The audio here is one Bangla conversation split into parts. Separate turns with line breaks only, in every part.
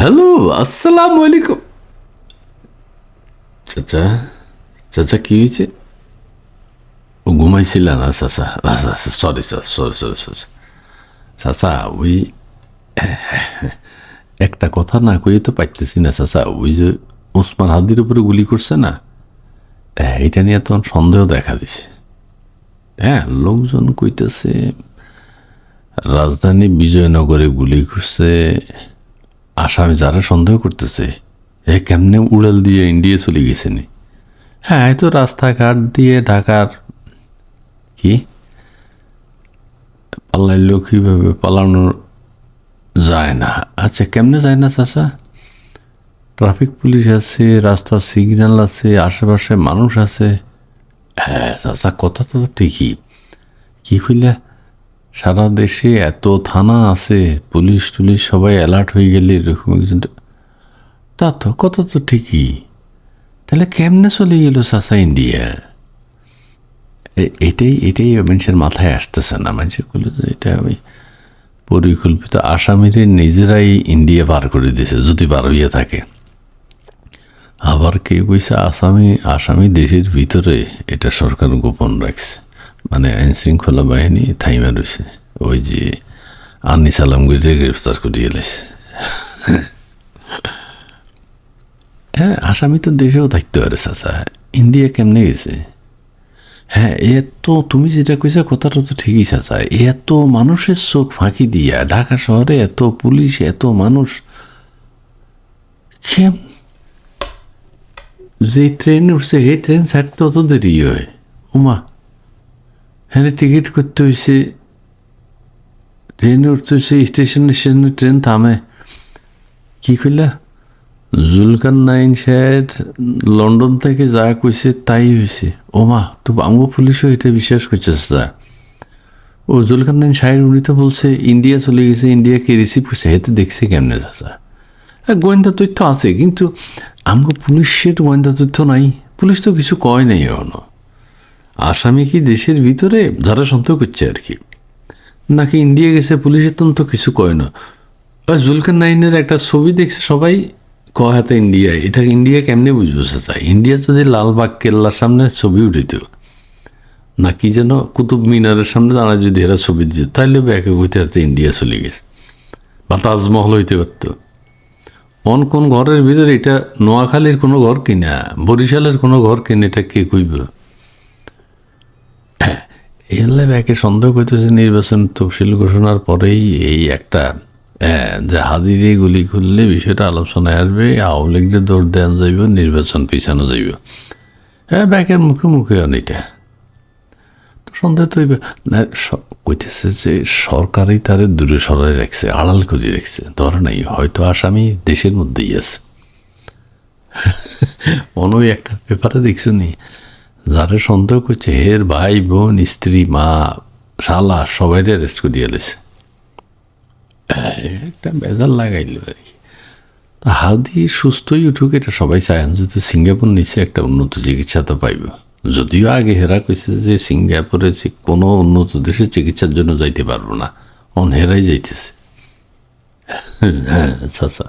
হ্যালো আসসালাম আলাইকুম চাচা চাচা কি হয়েছে? ও ঘুমাইছিল না, চাচা সরি সরি সরি সরি চাচা, ওই, একটা কথা না কইয়ে তো পাইতেছি না, চাচা, ওই যে ওসমান হাদির উপরে গুলি করছে না এটা নিয়ে তখন সন্দেহ দেখা দিছে। হ্যাঁ লোকজন কইতেছে, রাজধানী বিজয়নগরে গুলি করছে আসামি যারা সন্দেহ করতেছে, এ কেমনে উড়াল দিয়ে ইন্ডিয়া চলে গেছে নি? হ্যাঁ তো রাস্তাঘাট দিয়ে ঢাকার কি? পালাইলেও কীভাবে পালানো যায় না? আচ্ছা কেমনে যায় না চাচা? ট্রাফিক পুলিশ আছে রাস্তার সিগন্যাল আছে, আশেপাশে মানুষ আছে। হ্যাঁ চাচা, কথা তো ঠিকই। কী কইলা? সারা দেশে এত থানা আছে, পুলিশ টুলিশ সবাই অ্যালার্ট হয়ে গেলে এরকম একজন তা তো, কথা তো ঠিকই। তাহলে কেমনে চলে গেল চাচা ইন্ডিয়া? এটাই এটাই মানুষের মাথায় আসতেছে না। মানুষের বলে যে এটা ওই পরিকল্পিত আসামিরে নিজেরাই ইন্ডিয়া পার করে দিছে, যদি বার হইয়া থাকে। আবার কেউ কইছে, আসামি আসামি দেশের ভিতরে এটা সরকার গোপন রাখছে। মানে আইন শৃঙ্খলা বাহিনী থাইমা রয়েছে। ওই যে আনিস আলমগীরে গ্রেফতার করিয়ে এলেছে হ্যাঁ আসামি তো দেশেও থাকতে পারে, চাচা। ইন্ডিয়া কেমনে গেছে? হ্যাঁ এত তুমি যেটা কইছা কথাটা তো ঠিকই, চাচা। এত মানুষের চোখ ফাঁকি দিয়া, ঢাকা শহরে এত পুলিশ, এত মানুষ। কেম? যে ট্রেন উঠছে, সেই ট্রেন ছাড়তে অত দেরি হয়? উমা হ্যাঁ টিকিট করতে হয়েছে ট্রেনে উঠতে হয়েছে স্টেশনে স্টেশনে ট্রেন থামে কি কইলা জুলকান নাইন সাহেব লন্ডন থেকে যা কইছে তাই হয়েছে ওমা তো আমগো পুলিশও এটা বিশ্বাস করছে যা ও জুলকান নাইন সাহেব উনি তো বলছে ইন্ডিয়া চলে গেছে ইন্ডিয়াকে রিসিভ করছে হেতে দেখছে কেমনে চাচা গোয়েন্দা তথ্য আছে কিন্তু আমগো পুলিশের গোয়েন্দা তথ্য নাই পুলিশ তো কিছু কয় নাই এখনও আসামি কি দেশের ভিতরে যারা সন্দেহ করছে আর কি? নাকি ইন্ডিয়া গেছে পুলিশের তো কিছু কয় না? জুলকার নাইনের একটা ছবি দেখছে সবাই, কয় হাতে ইন্ডিয়া এটা ইন্ডিয়া কেমনে বুঝব চাই ইন্ডিয়া যদি লালবাগ কেল্লার সামনে ছবি উঠিত নাকি যেন কুতুব মিনারের সামনে দাঁড়া যদি এরা ছবি দিত, তাইলে ব্যাকে হইতে হাতে ইন্ডিয়া চলে গেছে। বা তাজমহল হইতে পারত। অন কোন ঘরের ভিতরে এটা নোয়াখালীর কোনো ঘর কিনা, বরিশালের কোনো ঘর কিনে, এটা কে কইব? এলে ব্যাকে সন্দেহ করতেছে নির্বাচন তফসিল ঘোষণার পরেই এই একটা যে হাদিরে গুলি খুললে বিষয়টা আলোচনায় আসবে, আওয়ামী লীগের দৌড় দেওয়া যাইব, নির্বাচন পিছানো যাইব। হ্যাঁ ব্যাকের মুখে মুখে অনেকটা তো সন্দেহ তো কইতেছে যে সরকারই তারে দূরে সরাই রাখছে, আড়াল করে রাখছে। ধরে নাই হয়তো আসামি দেশের মধ্যেই আছে। অনই একটা পেপারে দেখছ নি? যারা সন্দেহ করছে হের ভাই বোন, স্ত্রী, মা, শালা, সবাই অ্যারেস্ট করিয়ে এলেছে একটা বেজাল লাগাইল আর কি। তা হাদি সুস্থই উঠুক, এটা সবাই চায় যদি সিঙ্গাপুর নিচে একটা উন্নত চিকিৎসা তো পাইব। যদিও আগে হেরা কইছে যে সিঙ্গাপুরে কোনো উন্নত দেশে চিকিৎসার জন্য যাইতে পারব না অন হেরাই যাইতেছে। হ্যাঁ চাচা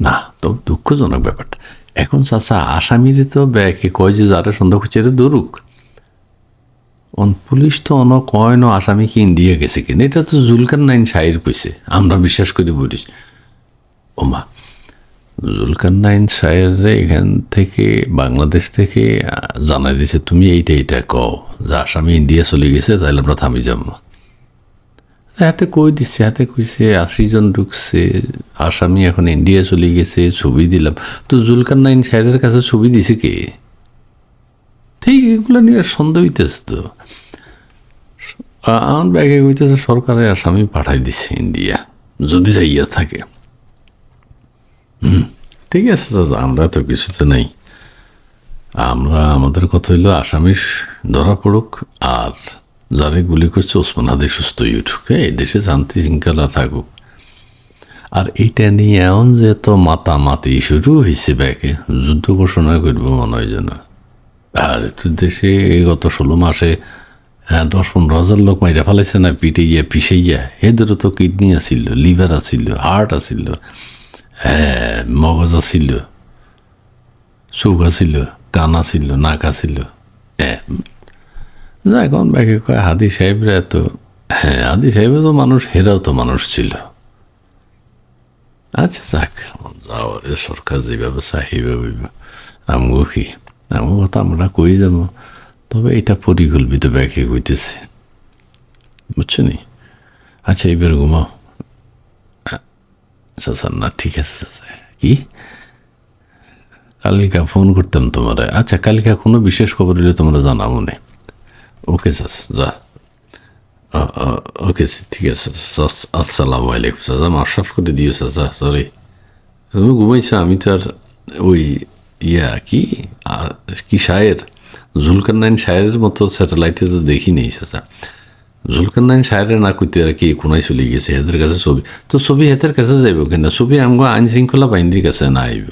না, তো দুঃখজনক ব্যাপারটা। এখন চাচা, আসামিরে তো ব্যাকে কয় যে যারা সন্দেহ করছে এটা দৌড়ুক অন পুলিশ তো অন কয় ন আসামি কি ইন্ডিয়া গেছে কিনা, এটা তো জুলকার নাইন শাহির কইছে, আমরা বিশ্বাস করি বলিস ওমা, জুলকার নাইন শাহের এখান থেকে বাংলাদেশ থেকে জানাই দিছে, তুমি এইটা এইটা কও, যে আসামি ইন্ডিয়া চলে গেছে তাহলে আমরা থামি যাব। হাতে কই দিচ্ছে হাতে কইছে আশি জন ঢুকছে, আসামি এখন ইন্ডিয়া চলে গেছে, ছবি দিলাম। তো জুলকার নাইন সাহেবের কাছে ছবি দিছে কে? ঠিক এগুলো নিয়ে সন্দেহ হইতেছে তো। আমার ব্যাগে হইতেছে সরকারে আসামি পাঠাই দিছে ইন্ডিয়া যদি যাইয়া থাকে। ঠিক আছে চাচা, আমরা তো কিছুতে নাই। আমরা, আমাদের কথা হইল আসামি ধরা পড়ুক আর যারে গুলি করছে ওসমান হাদি সুস্থ হয়ে উঠুক এই দেশে শান্তি শৃঙ্খলা থাকুক। আর এইটা নিয়ে এমন যে তো মাতামাতি শুরু হয়েছে ব্যাকে যুদ্ধ ঘোষণা করব মনে হয় যেন। আর তো দেশে এই গত ষোলো মাসে হ্যাঁ দশ পনেরো হাজার লোক মাইরা ফেলাইছে না, পিটে গিয়া, পিষে গিয়া। এদেরও তো কিডনি আছিল, লিভার আছিল, হার্ট আছিল হ্যাঁ মগজ আছিল, চোখ আছিল, কান আছিল, নাক হ্যাঁ যা এখন ব্যাকে কয়, হাদি সাহেবরা এত হ্যাঁ হাদি সাহেবরা তো মানুষ, হেরাও তো মানুষ ছিল। আচ্ছা যাক যাও রে সরকার যেভাবে চাহিভাবে আমগো কি? আমগো কথা আমরা কই যাব? তবে এটা পরিকল্পিত ব্যাখ্যা হইতেছে বুঝছ নি? আচ্ছা এবার ঘুমাও। আচ্ছা স্যার না, ঠিক আছে চাচা। কি? কালিকা ফোন করতাম তোমার। আচ্ছা কালিকা কোনো বিশেষ খবর হলে তোমরা জানাব না ওকে স্যার যা ওকে ঠিক আছে আস- আসসালামু আলাইকুম চাচা মাফ করে দিও চাচা সরি তুমি ঘুমাইছো, আমি তো আর ওই ইয়া কি? কি শায়ের? জুলকার নাইন শায়ের মতো স্যাটেলাইটে তো দেখি নেই চাচা জুলকার নাইন শায়ের না করতে আর কি কোনায় চলে গেছে, হেদের কাছে ছবি। তো ছবি হেদের কাছে যাইব কিনা? ছবি আমগো আইন শৃঙ্খলা বাহিনীর কাছে না আইব।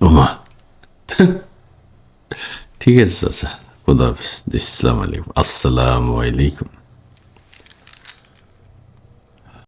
ওমা ঠিক আছে চাচা খুদা ইসলাম আলাইকুম আসসালামু আলাইকুম